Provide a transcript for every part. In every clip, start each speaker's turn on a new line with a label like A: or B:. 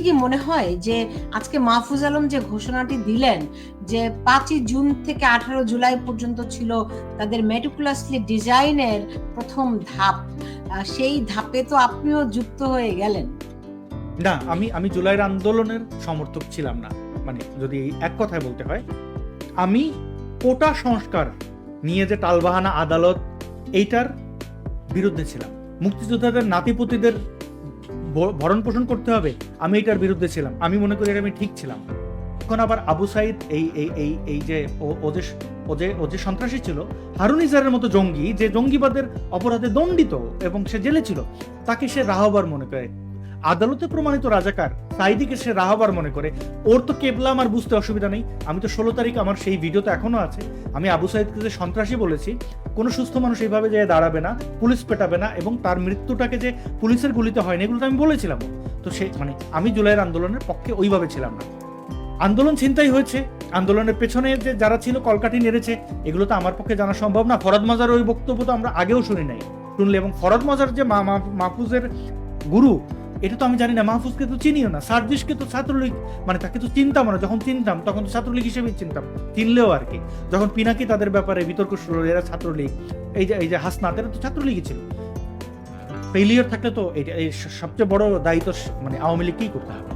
A: কি মনে হয় যে আজকে মাহফুজ আলম যে ঘোষণাটি দিলেন যে পাঁচই জুন থেকে আঠারো জুলাই পর্যন্ত ছিল তাদের ডিজাইনের প্রথম ধাপ সেই ধাপে তো আপনিও যুক্ত হয়ে গেলেন।
B: না, আমি আমি জুলাইয়ের আন্দোলনের সমর্থক ছিলাম না। মানে যদি এক কথায় বলতে হয়, আমি কোটা সংস্কার নিয়ে যে টালবাহানা আদালত, এইটার বিরুদ্ধে ছিলাম। মুক্তিযোদ্ধাদের, নাতিপুতিদের ভরণ পোষণ করতে হবে, আমি এটার বিরুদ্ধে ছিলাম। আমি মনে করি এটা আমি ঠিক ছিলাম। এখন আবার আবু সাইদ এই এই এই এই যে ও- ও যে ও যে ও যে সন্ত্রাসী ছিল, হারুন ইজারের মতো জঙ্গি, যে জঙ্গিবাদের অপরাধে দণ্ডিত এবং সে জেলে ছিল, তাকে সে রাহবার মনে করে। আদালতে প্রমাণিত রাজাকার সাইদিকে সে রাহাবার মনে করে, ওর তো কেবলা আমার বুঝতে অসুবিধা নেই। আমি তো ষোলো তারিখ আমার সেই ভিডিও তো এখনও আছে। আমি আবু সাইদকে যে সন্ত্রাসী বলেছি, কোনো সুস্থ মানুষ এইভাবে যে দাঁড়াবে না, পুলিশ পেটাবে না এবং তার মৃত্যুটাকে যে পুলিশের গুলিতে হয়নি, এগুলো তো আমি বলেছিলাম। তো সে মানে আমি জুলাইয়ের আন্দোলনের পক্ষে ওইভাবে ছিলাম না। আন্দোলন চিন্তাই হয়েছে। আন্দোলনের পেছনে যে যারা ছিল, কলকাঠি নেড়েছে, এগুলো তো আমার পক্ষে জানা সম্ভব না। ফরদ মাজার ওই বক্তব্য তো আমরা আগেও শুনি নাই। শুনলে এবং ফরদ মাজার যে মাহফুজের গুরু এটা তো আমি জানি না মাহফুজকে তো চিনিও না সার্জিসকে তো ছাত্রলীগ মানে তাকে তো চিনতাম না যখন চিনতাম তখন তো ছাত্রলীগ হিসেবে চিনতাম চিনলেও আর কি। যখন পিনাকি তাদের ব্যাপারে বিতর্ক শুরু হলো, এরা ছাত্রলীগ এই যে এই যে হাসনাত এরা তো ছাত্রলীগই ছিল। ফেলিয়র থাকলে তো এটা এই সবচেয়ে বড় দায়িত্ব মানে আওয়ামী লীগকেই করতে হবে?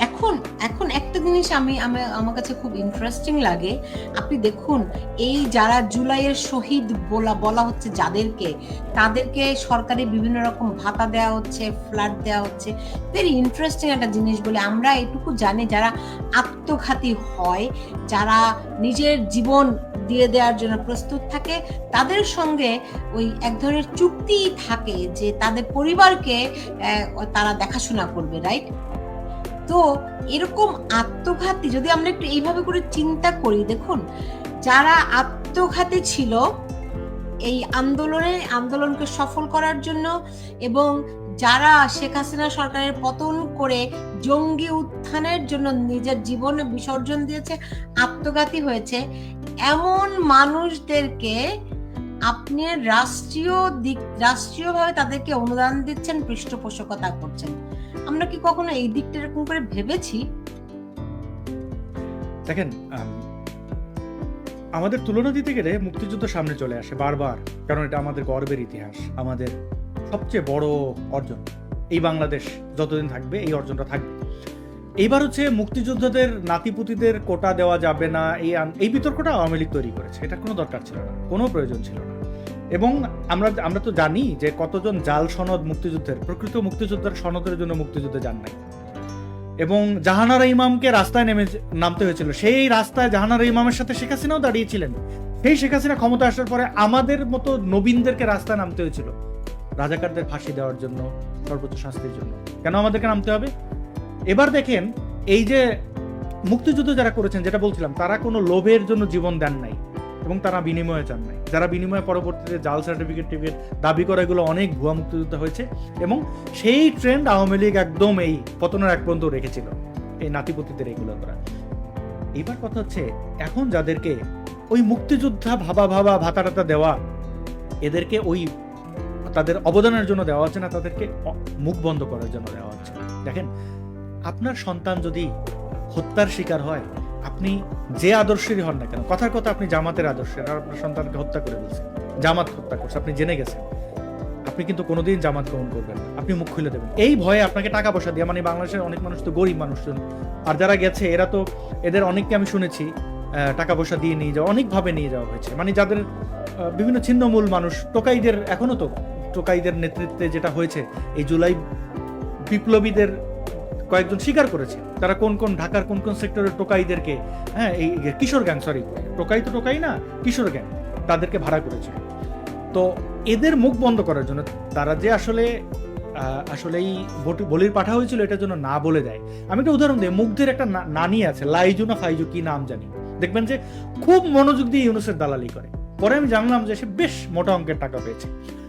A: এখন এখন একটা জিনিস আমি, আমি- আমার কাছে খুব ইন্টারেস্টিং লাগে। আপনি দেখুন, এই যারা জুলাইয়ের শহীদ বলা বলা হচ্ছে যাদেরকে, তাদেরকে সরকারি বিভিন্ন রকম ভাতা দেওয়া হচ্ছে ফ্ল্যাট দেওয়া হচ্ছে। ভেরি ইন্টারেস্টিং একটা জিনিস বলে আমরা এটুকু জানি, যারা আত্মঘাতী হয়, যারা নিজের জীবন দিয়ে দেওয়ার জন্য প্রস্তুত থাকে, তাদের সঙ্গে ওই এক ধরনের চুক্তি থাকে যে তাদের পরিবারকে তারা দেখাশোনা করবে রাইট তো এরকম আত্মঘাতী যদি আমরা একটু এইভাবে করে চিন্তা করি, দেখুন, যারা আত্মঘাতী ছিল এই আন্দোলনে, আন্দোলনকে সফল করার জন্য এবং যারা শেখ হাসিনা সরকারের পতন করে জঙ্গি উত্থানের জন্য নিজের জীবনে বিসর্জন দিয়েছে, আত্মঘাতী হয়েছে, এমন মানুষদেরকে আপনি রাষ্ট্রীয় দিক, রাষ্ট্রীয়ভাবে তাদেরকে অনুদান দিচ্ছেন, পৃষ্ঠপোষকতা করছেন। আমরা কি কখনো এই দিকটা এরকম করে ভেবেছি?
B: দেখেন আমাদের তুলনা দিতে গেলে মুক্তিযুদ্ধ সামনে চলে আসে বারবার, কারণ এটা আমাদের গর্বের ইতিহাস, আমাদের সবচেয়ে বড় অর্জন। এই বাংলাদেশ যতদিন থাকবে, এই অর্জনটা থাকবে। এইবার হচ্ছে মুক্তিযোদ্ধাদের নাতিপুতিদের কোটা দেওয়া যাবে না, এই এই বিতর্কটা আওয়ামী লীগ তৈরি করেছে, এটা কোনো দরকার ছিল না, কোনো প্রয়োজন ছিল না। এবং আমরা আমরা তো জানি যে কতজন জাল সনদ মুক্তিযুদ্ধের, প্রকৃত মুক্তিযোদ্ধার সনদের জন্য মুক্তিযুদ্ধে যান নাই। এবং জাহানারা ইমামকে রাস্তায় নেমে নামতে হয়েছিল। সেই রাস্তায় জাহানারা ইমামের সাথে শেখ হাসিনাও দাঁড়িয়েছিলেন। সেই শেখ হাসিনা ক্ষমতা আসার পরে আমাদের মতো নবীনদেরকে রাস্তায় নামতে হয়েছিল। রাজাকারদের ফাঁসি দেওয়ার জন্য, সর্বোচ্চ শাস্তির জন্য। কেন আমাদেরকে নামতে হবে? এবার দেখেন, এই যে মুক্তিযুদ্ধ যারা করেছেন, যেটা বলছিলাম, তারা কোনো লোভের জন্য জীবন দেন নাই। এবং তারা বিনিময়ে চান নাই। যারা বিনিময়ে পরবর্তীতে জাল সার্টিফিকেট টিফিকেট দাবি করা এগুলো অনেক ভুয়া মুক্তিযুদ্ধ হয়েছে এবং সেই ট্রেন্ড আওয়ামী লীগ একদম এই পতনের এক পর্যন্ত রেখেছিল, এই নাতিপতিদের এগুলো করা। এবার কথা হচ্ছে, এখন যাদেরকে ওই মুক্তিযোদ্ধা ভাবা ভাবা ভাতা টাতা দেওয়া, এদেরকে ওই তাদের অবদানের জন্য দেওয়া হচ্ছে না, তাদেরকে মুখ বন্ধ করার জন্য দেওয়া হচ্ছে। দেখেন, আপনার সন্তান যদি হত্যার শিকার হয় আপনি যে আদর্শেরই হন না কেন, কথার কথা আপনি জামাতের আদর্শের, আর আপনার সন্তানকে হত্যা করে দিয়েছেন জামাত হত্যা করছে, আপনি জেনে গেছেন। আপনি কিন্তু কোনোদিন জামাত গ্রহণ করবেন না, আপনি মুখ খুলে দেবেন। এই ভয়ে আপনাকে টাকা পয়সা দিয়ে মানে বাংলাদেশের অনেক মানুষ তো গরিব মানুষজন, আর যারা গেছে, এরা তো, এদের অনেককে আমি শুনেছি টাকা পয়সা দিয়ে নিয়ে যাওয়া, অনেকভাবে নিয়ে যাওয়া হয়েছে। মানে যাদের বিভিন্ন ছিন্নমূল মানুষ, টোকাইদের এখনও তো, টোকাইদের নেতৃত্বে যেটা হয়েছে, এই জুলাই বিপ্লবীদের কয়েকজন স্বীকার করেছে। তারা কোন কোন ঢাকার কোন কোন সেক্টরের টোকাইদেরকে হ্যাঁ এই এই কিশোর গ্যাং সরি টোকাই তো টোকাই না কিশোর গ্যাং তাদেরকে ভাড়া করেছে। তো এদের মুখ বন্ধ করার জন্য তারা যে আসলে আহ, আসলেই বলির পাঠা হয়েছিল এটার জন্য না বলে দেয়। আমি একটা উদাহরণ দিই মুগ্ধের একটা নানি আছে লাইজু না ফাইজু কি নাম জানি। দেখবেন যে খুব মনোযোগ দিয়ে ইউনুসের দালালি করে। পরে আমি জানলাম যে সে বেশ মোটা অঙ্কের টাকা পেয়েছে।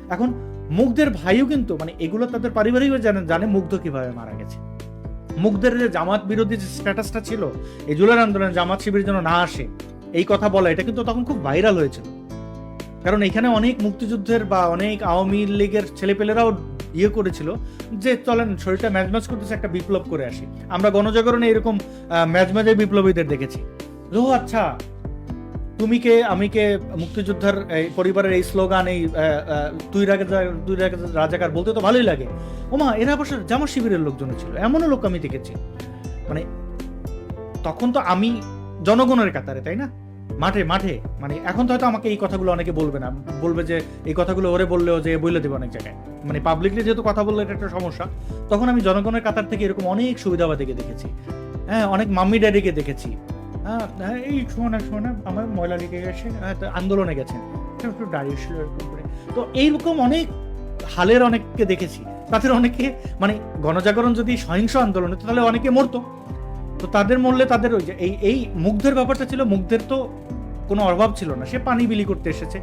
B: এখন মুগ্ধের ভাইও কিন্তু মানে এগুলো তাদের পারিবারিক জানে মুগ্ধ কীভাবে মারা গেছে। মুগ্ধের যে জামাত বিরোধী যে স্ট্যাটাসটা ছিল, এই জুলার আন্দোলনে জামাত শিবির যেন না আসে, এই কথা বলা, এটা কিন্তু তখন খুব ভাইরাল হয়েছিল। কারণ এখানে অনেক মুক্তিযুদ্ধের বা অনেক আওয়ামী লীগের ছেলেপেলেরাও ইয়ে করেছিল যে, চলেন শরীরটা ম্যাজম্যাজ করতেছে, একটা বিপ্লব করে আসি। আমরা গণজাগরণে এরকম ম্যাজম্যাজে বিপ্লবীদের দেখেছি। ও আচ্ছা তুমি কে আমি কে মুক্তিযোদ্ধার পরিবারের এই স্লোগান, এই তুই তুই রাজা রাজাকার বলতে তো ভালোই লাগে। ওমা, এরা অবশ্য জামা শিবিরের লোকজন ছিল, এমনও লোক আমি দেখেছি। মানে তখন তো আমি জনগণের কাতারে, তাই না? মাঠে মাঠে। মানে এখন তো হয়তো আমাকে এই কথাগুলো অনেকে বলবে না। বলবে যে, এই কথাগুলো ওরে বললেও যে বলে দেবে অনেক জায়গায়। মানে পাবলিকলি যেহেতু কথা বললে এটা একটা সমস্যা, তখন আমি জনগণের কাতার থেকে এরকম অনেক সুবিধাবাদীকে দেখেছি। হ্যাঁ অনেক মাম্মি ড্যাডিকে দেখেছি। হ্যাঁ হ্যাঁ, এই শোনা শোনা আমার ময়লা লেগে গেছে হ্যাঁ, আন্দোলনে গেছেন একটু দাঁড়িয়েছিল এরকম করে। তো এইরকম অনেক হালের অনেককে দেখেছি। তাদের অনেকে মানে গণজাগরণ যদি সহিংস আন্দোলন হতো তাহলে অনেকে মরতো। তো তাদের মরলে তাদের ওই যে এই এই মুগ্ধের ব্যাপারটা ছিল মুগ্ধের তো কোনো অভাব ছিল না। সে পানি বিলি করতে এসেছে।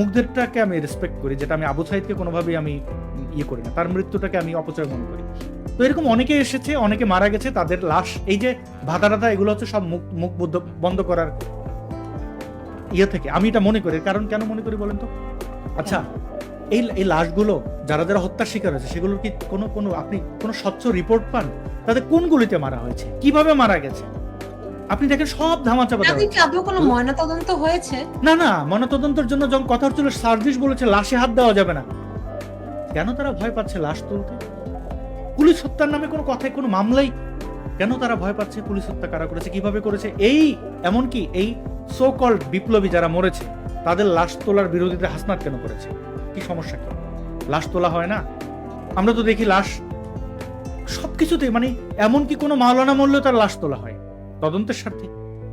B: মুগ্ধেরটাকে আমি রেসপেক্ট করি যেটা আমি আবু সাইদকে কোনোভাবেই আমি ইয়ে করি না। তার মৃত্যুটাকে আমি অপচয় মনে করি। তো এরকম অনেকে এসেছে অনেকে মারা গেছে তাদের লাশ এই যে ভাতা টাতা এগুলো হচ্ছে সব মুখ মুখ বন্ধ করার ইয়ে থেকে। আমি এটা মনে করি কারণ কেন মনে করি বলেন তো? আচ্ছা এই এই লাশগুলো যারা যারা হত্যার শিকার হয়েছে সেগুলোর কি কোনো কোনো আপনি কোনো স্বচ্ছ রিপোর্ট পান? তাদের কোন গুলিতে মারা হয়েছে? কীভাবে মারা গেছে? আপনি দেখেন সব ধামাচাপা দেওয়া
A: কোনো ময়নাতদন্ত হয়েছে?
B: না না ময়নাতদন্তের জন্য যখন কথা হচ্ছিল সার্ভিস বলেছে লাশে হাত দেওয়া যাবে না। কেন তারা ভয় পাচ্ছে লাশ তুলতে? পুলিশ হত্যার নামে কোনো কথায় কোনো মামলাই? কেন তারা ভয় পাচ্ছে পুলিশ হত্যা কারা করেছে, কীভাবে করেছে? এই, এমনকি এই সো কল্ড বিপ্লবী যারা মরেছে, তাদের লাশ তোলার বিরোধিতা হাসনাত কেন করেছে? কি সমস্যা কি? লাশ তোলা হয় না? আমরা তো দেখি লাশ সবকিছুতে মানে এমনকি কোনো মাওলানা মরলেও তার লাশ তোলা হয়। তদন্তের স্বার্থে।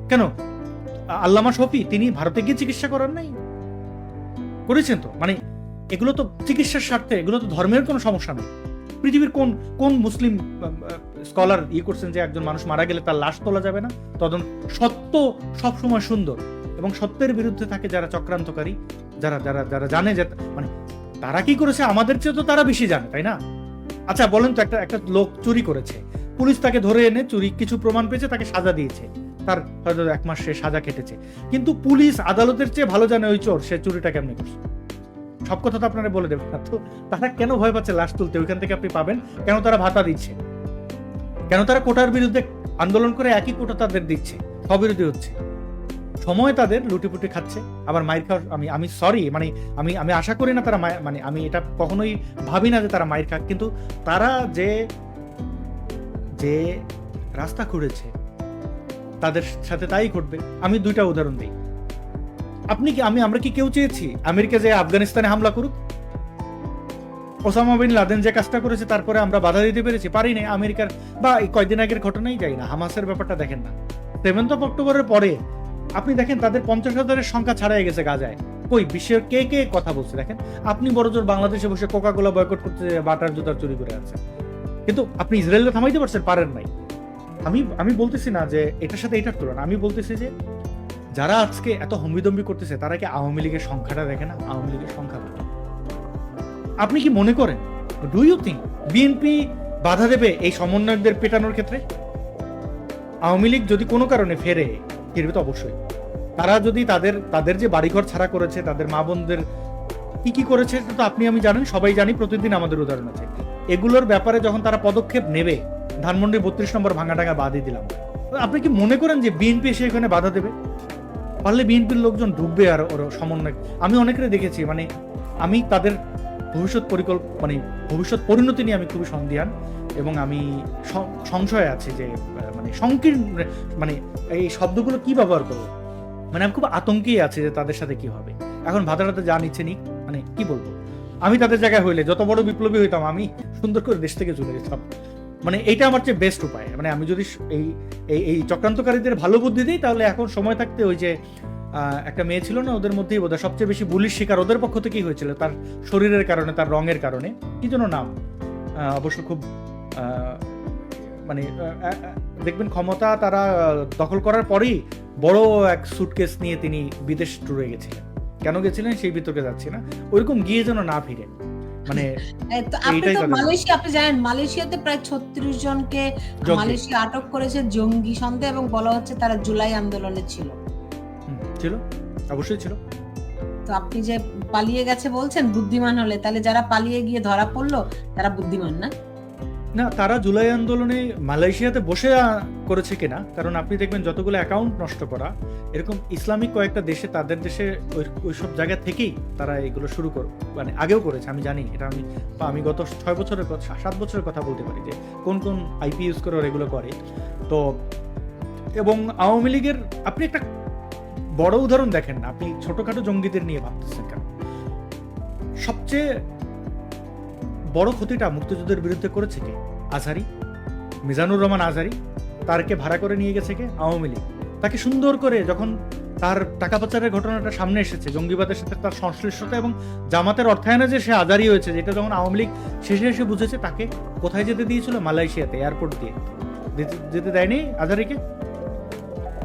B: কেন? আল্লামা শফি, তিনি ভারতে গিয়ে চিকিৎসা করার নাই? করেছেন তো? মানে এগুলো তো চিকিৎসার স্বার্থে, এগুলো তো ধর্মের কোনো সমস্যা নেই পৃথিবীর কোন কোন মুসলিম স্কলার ইয়ে করছেন যে একজন মানুষ মারা গেলে তার লাশ তোলা যাবে না? তদন্ত, সত্য সবসময় সুন্দর। এবং সত্যের বিরুদ্ধে থাকে যারা চক্রান্তকারী, যারা যারা যারা জানে যে মানে তারা কি করেছে? আমাদের চেয়ে তো তারা বেশি জানে, তাই না? আচ্ছা বলেন তো একটা একটা লোক চুরি করেছে। পুলিশ তাকে ধরে এনে চুরি, কিছু প্রমাণ পেয়েছে, তাকে সাজা দিয়েছে। তার হয়তো এক মাস সে সাজা কেটেছে। কিন্তু পুলিশ আদালতের চেয়ে ভালো জানে ওই চোর, সে চুরিটা কেমনি করছে? সব কথা তো আপনারা বলে দেবেন তো তারা কেন ভয় পাচ্ছে লাশ তুলতে? ওইখান থেকে আপনি পাবেন। কেন তারা ভাতা দিচ্ছে? কেন তারা কোটার বিরুদ্ধে আন্দোলন করে একই কোটা তাদের দিচ্ছে? স্ববিরোধী হচ্ছে। সময় তাদের লুটিপুটি খাচ্ছে। আবার মায়ের খাওয়ার আমি আমি সরি মানে আমি আমি আশা করি না তারা মানে আমি এটা কখনোই ভাবি না যে তারা মায়ের খাক। কিন্তু তারা যে যে রাস্তা খুঁড়েছে, তাদের সাথে তাই ঘটবে। আমি দুইটা উদাহরণ দিই। আপনি কি, আমি, আমরা কি কেউ চেয়েছি? আমেরিকা যে আফগানিস্তানে হামলা করুক? ওসামা বিন লাদেন যে কাজটা করেছে, তারপরে আমরা বাধা দিতে পেরেছি। পারি নাই আমেরিকার বা এই কয়দিন আগের ঘটনাই যাই না, হামাসের ব্যাপারটা দেখেন না। সেভেন্থ অফ অক্টোবরের পরে, আপনি দেখেন তাদের পঞ্চাশ হাজারের সংখ্যা ছাড়াই গেছে গাজায়। কই, বিশ্বের কে কে কথা বলছে দেখেন? আপনি বড়জোর বাংলাদেশে বসে কোকা কোলা বয়কট করতে বাটার জুতার চুরি করে আছে কিন্তু আপনি ইসরায়েলকে থামাইতে পারছেন, পারেন নাই। আমি আমি বলতেছি না যে এটার সাথে এটার তুলনা। আমি বলতেছি যে যারা আজকে এত হম্বিদম্বি করতেছে, তারা কি আওয়ামী লীগের সংখ্যাটা দেখে না? আওয়ামী লীগের সংখ্যা আপনি কি মনে করেন? ডু ইউ থিঙ্ক বিএনপি বাধা দেবে এই সমন্বয়কদের পেটানোর ক্ষেত্রে? আওয়ামী লীগ যদি কোনো কারণে ফেরে, ফিরবে তো অবশ্যই। তারা যদি তাদের তাদের যে বাড়িঘর ছাড়া করেছে, তাদের মা বোনদের কি কি করেছে তো আপনি, আমি জানেন, সবাই জানি, প্রতিদিন আমাদের উদাহরণ আছে। এগুলোর ব্যাপারে যখন তারা পদক্ষেপ নেবে, ধানমন্ডি বত্রিশ নম্বর ভাঙাটাঙ্গা বাদই দিলাম। আপনি কি মনে করেন যে বিএনপি এসে এখানে বাধা দেবে? পারলে বিএনপির লোকজন ঢুকবে আর ওর সমন্বয়। আমি অনেকের দেখেছি মানে আমি তাদের ভবিষ্যৎ পরিকল্প মানে ভবিষ্যৎ পরিণতি নিয়ে আমি খুবই সন্দিহান এবং আমি সংশয়ে আছি যে মানে সংকীর্ণ মানে এই শব্দগুলো কি ব্যবহার করব? মানে আমি খুব আতঙ্কে আছি যে তাদের সাথে কি হবে। এখন ভাতাটাতে যা নিচ্ছে নিক মানে কি বলব? আমি তাদের জায়গায় হইলে যত বড় বিপ্লবী হইতাম, আমি সুন্দর করে দেশ থেকে চলে যেতাম। মানে এইটা আমার চেয়ে বেস্ট উপায়। মানে আমি যদি এই এই চক্রান্তকারীদের ভালো বুদ্ধি দিই, তাহলে এখন সময় থাকতে ওই যে একটা মেয়ে ছিল না, ওদের মধ্যেই বোধহয় সবচেয়ে বেশি বুলির শিকার ওদের পক্ষ থেকেই হয়েছিল, তার শরীরের কারণে, তার রঙের কারণে। কি যেন নাম? অবশ্য খুব মানে দেখবেন ক্ষমতা তারা দখল করার পরেই বড় এক সুটকেস নিয়ে তিনি বিদেশ ট্যুরে গেছিলেন। কেন গেছিলেন? সেই বিতর্কে যাচ্ছি না। ওইরকম গিয়ে যেন না ফিরে। মানে
A: আপনি তো মালয়েশিয়া আপনি জানেন মালয়েশিয়াতে প্রায় ছত্রিশ জনকে। মালয়েশিয়া আটক করেছে জঙ্গি সন্দেহ এবং বলা হচ্ছে তারা জুলাই আন্দোলনে ছিল।
B: ছিল? অবশ্যই ছিল।
A: তো আপনি যে পালিয়ে গেছে বলছেন বুদ্ধিমান হলে তাহলে যারা পালিয়ে গিয়ে ধরা পড়ল তারা বুদ্ধিমান না?
B: না, তারা জুলাই আন্দোলনে মালয়েশিয়াতে বসে করেছে কিনা, কারণ আপনি দেখবেন যতগুলো অ্যাকাউন্ট নষ্ট করা, এরকম ইসলামিক কয়েকটা দেশে, তাদের দেশে ওই, ওইসব জায়গা থেকেই তারা এগুলো শুরু কর মানে আগেও করেছে, আমি জানি, এটা আমি আমি গত ছয় বছরের কথা, সাত বছরের কথা বলতে পারি যে কোন কোন আইপি ইউজ করে ওরা এগুলো করে। তো, এবং আওয়ামী লীগের, আপনি একটা বড় উদাহরণ দেখেন না, আপনি ছোটখাটো জঙ্গিদের নিয়ে ভাবতেছেন কেন? সবচেয়ে বড় ক্ষতিটা মুক্তিযুদ্ধের বিরুদ্ধে করেছে কে? আজহারি মিজানুর রহমান আজহারি তারকে ভাড়া করে নিয়ে গেছে কে? আওয়ামী লীগ। তাকে সুন্দর করে যখন তার টাকা পাচারের ঘটনাটা সামনে এসেছে, জঙ্গিবাদের সাথে তার সংশ্লিষ্টতা এবং জামাতের অর্থায়নে যে সে আজারি হয়েছে, যেটা যখন আওয়ামী লীগ শেষে এসে বুঝেছে, তাকে কোথায় যেতে দিয়েছিল? মালয়েশিয়াতে, এয়ারপোর্ট দিয়ে। যেতে- দেয়নি আজারিকে?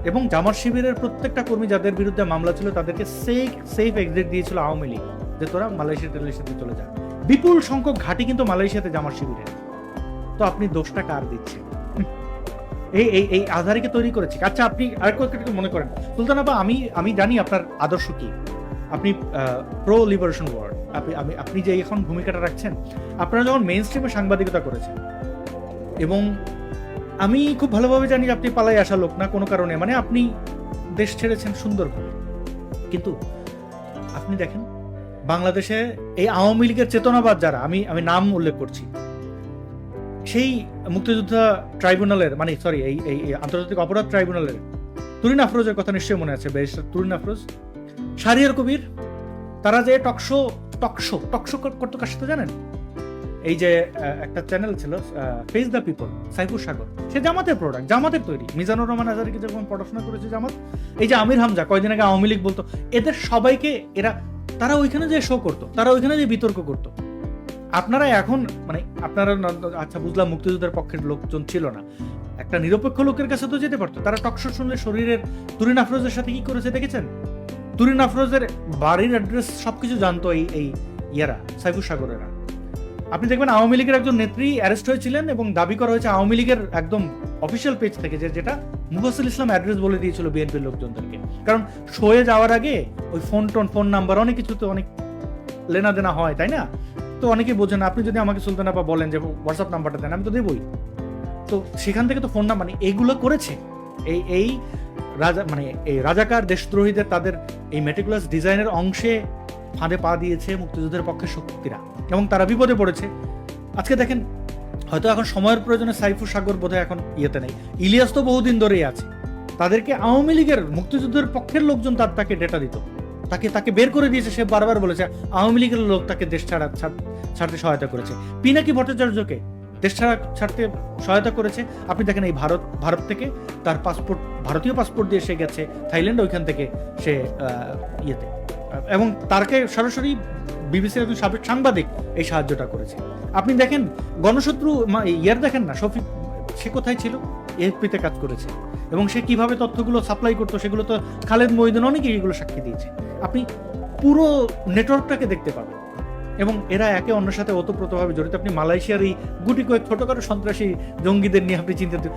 B: এবং জামাত শিবিরের প্রত্যেকটা কর্মী যাদের বিরুদ্ধে মামলা ছিল, তাদেরকে সেফ সেফ এক্সিট দিয়েছিল আওয়ামী লীগ, যে তোরা মালয়েশিয়া টেলিশিয়াতে চলে যা। বিপুল সংখ্যক ঘাঁটি কিন্তু মালয়েশিয়াতে জামাত শিবিরে। তো আপনি দোষটা কার দিচ্ছেন? এই এই এই আধারিকে তৈরি করেছে। আচ্ছা আপনি আর একটু মনে করেন। সুলতান আবা আমি আমি জানি আপনার আদর্শ কি। আপনি প্রো লিবারেশন ওয়ার্ড আপনি, আমি, আপনি যে এখন ভূমিকাটা রাখছেন, আপনারা যখন মেইন স্ট্রিমে সাংবাদিকতা করেছেন, এবং আমি খুব ভালোভাবে জানি যে আপনি পালাই আসা লোক না, কোনো কারণে। মানে আপনি দেশ ছেড়েছেন সুন্দরভাবে। কিন্তু আপনি দেখেন বাংলাদেশে এই আওয়ামী লীগের চেতনাবাদ যারা, আমি আমি নাম উল্লেখ করছি, সেই মুক্তিযোদ্ধা ট্রাইব্যুনালের মানে সরি এই এই আন্তর্জাতিক অপরাধ ট্রাইব্যুনালের তুরিন আফরোজের কথা নিশ্চয়ই মনে আছে ব্যারিস্টার তুরিন আফরোজ। শারিয়ার কবির, তারা যে টকশো টকশো টকশো করতো কার সাথে জানেন? এই যে একটা চ্যানেল ছিল face the people Saifur Sagar, সে জামাতের প্রোডাক্ট জামাতের তৈরি। মিজানুর রহমান আজারিকে যখন পড়াশোনা করেছে জামাত, এই যে আমির হামজা, কয়দিন আগে আওয়ামী লীগ বলতো, এদের সবাইকে এরা তারা ওইখানে যে শো করতো, তারা ওইখানে যে বিতর্ক করতো। আপনারা এখন মানে আপনারা আচ্ছা বুঝলাম, মুক্তিযুদ্ধের পক্ষের লোকজন ছিল না। একটা নিরপেক্ষ লোকের কাছে তো যেতে পারতো। তারা টকশো শুনলে শরীরের তুরিন আফরোজের সাথে কি করেছে দেখেছেন? তুরিন আফরোজের বাড়ির অ্যাড্রেস সবকিছু জানতো এই এই ইয়ারা সাইফুর সাগরেরা। আপনি দেখবেন আওয়ামী লীগের একজন নেত্রী অ্যারেস্ট হয়েছিলেন এবং দাবি করা হয়েছে আওয়ামী লীগের একদম অফিসিয়াল পেজ থেকে যে, যেটা মুফাসিল ইসলাম অ্যাড্রেস বলে দিয়েছিল বিএনপির লোকজনদেরকে। কারণ শোয়ে যাওয়ার আগে ওই ফোন টোন ফোন নাম্বার অনেক কিছু তো অনেক লেনা দেনা হয়, তাই না? তো অনেকে বোঝেন, আপনি যদি আমাকে সুলতান আপা বলেন যে হোয়াটসঅ্যাপ নাম্বারটা দেন, আমি তো দেবই। তো সেখান থেকে তো ফোন নাম্বার মানে এইগুলো করেছে। এই এই রাজা মানে এই রাজাকার দেশদ্রোহীদের তাদের এই মেটিকুলাস ডিজাইনের অংশে ফাঁদে পা দিয়েছে মুক্তিযুদ্ধের পক্ষে শক্তিরা। এবং তারা বিপদে পড়েছে। আজকে দেখেন হয়তো এখন সময়ের প্রয়োজনে সাইফুর সাগর বোধহয় এখন ইয়েতে নেই। ইলিয়াস তো বহুদিন ধরেই আছে। তাদেরকে আওয়ামী লীগের মুক্তিযুদ্ধের পক্ষের লোকজন তার তাকে ডেটা দিত। তাকে তাকে বের করে দিয়েছে, সে বারবার বলেছে, আওয়ামী লীগের লোক তাকে দেশ ছাড়া ছাড়তে সহায়তা করেছে। পিনাকি ভট্টাচার্যকে দেশ ছাড়া ছাড়তে সহায়তা করেছে। আপনি দেখেন এই ভারত ভারত থেকে তার পাসপোর্ট ভারতীয় পাসপোর্ট দিয়ে সে গেছে থাইল্যান্ড, ওইখান থেকে সে ইয়েতে। এবং তারকে সরাসরি বিবিসির একজন সাবেক সাংবাদিক এই সাহায্যটা করেছে। আপনি দেখেন, গণশত্রু ইয়ার দেখেন না, শফিক, সে কোথায় ছিল? এফপিতে কাজ করেছে। এবং সে কীভাবে তথ্যগুলো সাপ্লাই করতো, সেগুলো তো খালেদ মহিদিন অনেকেই এগুলো সাক্ষী দিয়েছে। আপনি পুরো নেটওয়ার্কটাকে দেখতে পাবেন। এবং এরা একে অন্যের সাথে ওতপ্রোতভাবে জড়িত। আপনি মালয়েশিয়ার এই গুটি কয়েক ছোটখাটো সন্ত্রাসী জঙ্গিদের নিয়ে আপনি চিন্তিত।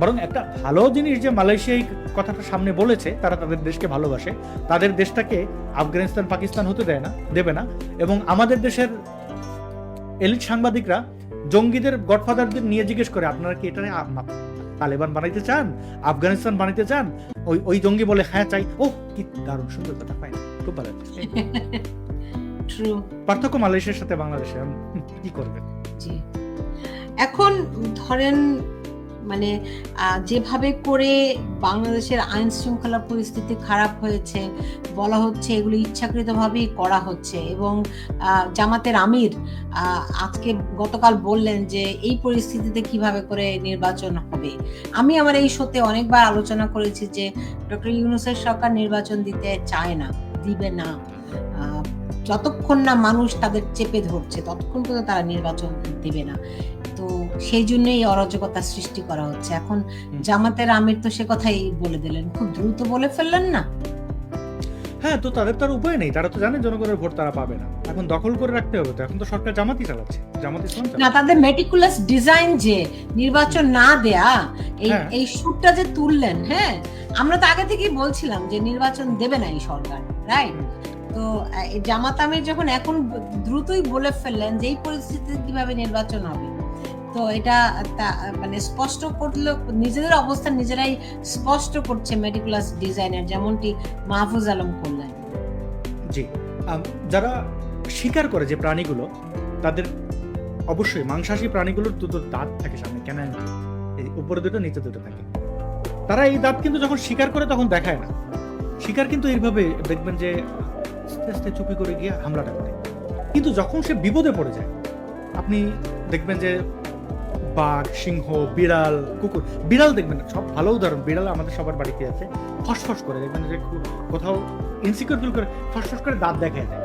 B: বরং একটা ভালো জিনিস যে মালয়েশিয়া এই কথাটা সামনে বলেছে, তারা তাদের দেশকে ভালোবাসে, তাদের দেশটাকে আফগানিস্তান, পাকিস্তান হতে দেয় না, দেবে না। এবং আমাদের দেশের এলিট সাংবাদিকরা জঙ্গিদের গডফাদারদের নিয়ে জিজ্ঞেস করে আপনারা কি এটা তালেবান বানাইতে চান? আফগানিস্তান বানাইতে চান? ওই ওই জঙ্গি বলে হ্যাঁ চাই। ও কি দারুণ সুন্দর কথা পাই খুব ভালো
A: ট্রু
B: পার্থক্য মালয়েশিয়ার সাথে বাংলাদেশে কি করবেন?
A: এখন ধরেন মানে যেভাবে করে বাংলাদেশের আইন শৃঙ্খলা পরিস্থিতি খারাপ হয়েছে, বলা হচ্ছে এগুলো ইচ্ছাকৃতভাবেই করা হচ্ছে এবং জামাতের আমির আজকে গতকাল বললেন যে এই পরিস্থিতিতে কীভাবে করে নির্বাচন হবে। আমি আমার এই শোতে অনেকবার আলোচনা করেছি যে ডক্টর ইউনুসের সরকার নির্বাচন দিতে চায় না, দিবে না। যতক্ষণ না মানুষ তাদের চেপে ধরছে, ততক্ষণ পর্যন্ত তারা নির্বাচন দিবে না। তো সেই জন্যই এই অরাজকতা সৃষ্টি করা হচ্ছে। এখন জামাতের আমির তো সে কথাই বলে দিলেন। খুব দ্রুত বলে ফেললেন না?
B: হ্যাঁ তো তাদের তার উপায় নেই। তারা তো জানে জনগণের ভোট তারা পাবে না। এখন দখল করে রাখতে হবে তো। এখন তো সরকার জামাতি চালাচ্ছে। জামাতি
A: না তাদের মেটিকুলাস ডিজাইন যে নির্বাচন না দেয়া এই
B: হ্যাঁ।
A: এই সুরটা যে তুললেন হ্যাঁ আমরা তো আগে থেকেই বলছিলাম যে নির্বাচন দেবে না এই সরকার রাইট তো এই জামাত আমির যখন এখন দ্রুতই বলে ফেললেন যে এই পরিস্থিতিতে কীভাবে নির্বাচন হবে তো এটা মানে স্পষ্ট করল, নিজেদের অবস্থান নিজেরাই স্পষ্ট করছে মেডিকুলাস ডিজাইনার যেমনটি মাহফুজ আলম করলেন।
B: জি। যারা শিকার করে যে প্রাণীগুলো, তাদের অবশ্যই মাংসাশী প্রাণীগুলোর দুটো দাঁত থাকে সামনে এই উপরে দুটো, নিচে দুটো থাকে। তারা এই দাঁত কিন্তু যখন শিকার করে তখন দেখায় না। শিকার কিন্তু এইভাবে দেখবেন যে আস্তে আস্তে চুপি করে গিয়ে হামলাটা করে। কিন্তু যখন সে বিপদে পড়ে যায়, আপনি দেখবেন যে বাঘ, সিংহ, বিড়াল, কুকুর। বিড়াল দেখবেন সব ভালো উদাহরণ। বিড়াল আমাদের সবার বাড়িতে আছে। ফসফস করে, দেখবেন যে কোথাও ইনসিকিউর ফিল করে ফসফস করে দাঁত দেখায় দেয়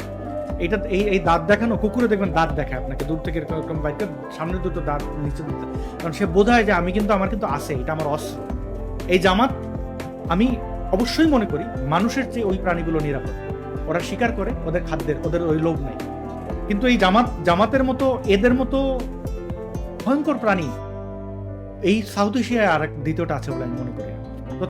B: এটা এই এই দাঁত দেখানো, কুকুরে দেখবেন দাঁত দেখায় আপনাকে। দূর থেকে এরকম বাইকে সামনে দুটো দাঁত, নিচে দুটো কারণ সে বোধ যে আমি কিন্তু আমার কিন্তু আছে, এটা আমার অস্ত্র। এই জামাত, আমি অবশ্যই মনে করি, মানুষের চেয়ে ওই প্রাণীগুলো নিরাপদ। ওরা শিকার করে, ওদের খাদ্যের ওদের ওই লোভ নাই। কিন্তু এই জামাত জামাতের মতো, এদের মতো ভয়ঙ্কর প্রাণী। এই সাউথ এশিয়ায় আর দ্বিতীয়টা আছে বলে আমি মনে করি।